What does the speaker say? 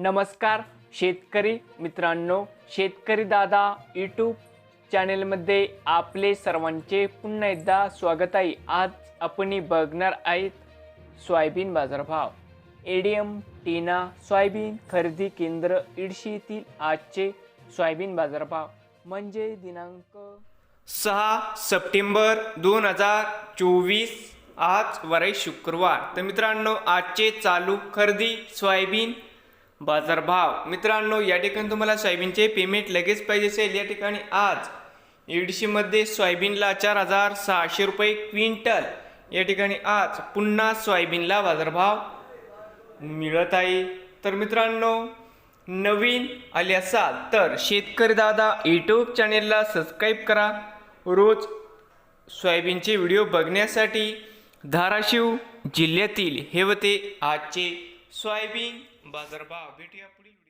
नमस्कार शेतकरी मित्रांनो शेतकरी दादा यूट्यूब चॅनेलमध्ये आपले सर्वांचे पुन्हा एकदा स्वागत आहे. आज आपण बघणार आहेत सोयाबीन बाजारभाव. एडीएम टीना सोयाबीन खरेदी केंद्र इडशी येथील आजचे सोयाबीन बाजारभाव. म्हणजे दिनांक सहा सप्टेंबर दोन हजार चोवीस आज वराई शुक्रवार. तर मित्रांनो आजचे चालू खरेदी सोयाबीन बाजारभाव मित्रांनो या ठिकाणी तुम्हाला सोयाबीनचे पेमेंट लगेच पाहिजे असेल. या ठिकाणी आज ईडीसीमध्ये सोयाबीनला चार हजार सहाशे रुपये क्विंटल. या ठिकाणी आज पुन्हा सोयाबीनला बाजारभाव मिळत आहे. तर मित्रांनो नवीन आले असाल तर शेतकरी दादा यूट्यूब चॅनेलला सबस्क्राईब करा. रोज सोयाबीनचे व्हिडिओ बघण्यासाठी धाराशिव जिल्ह्यातील हे होते आजचे सोयाबीन बाजारभाव भेटूया पुढील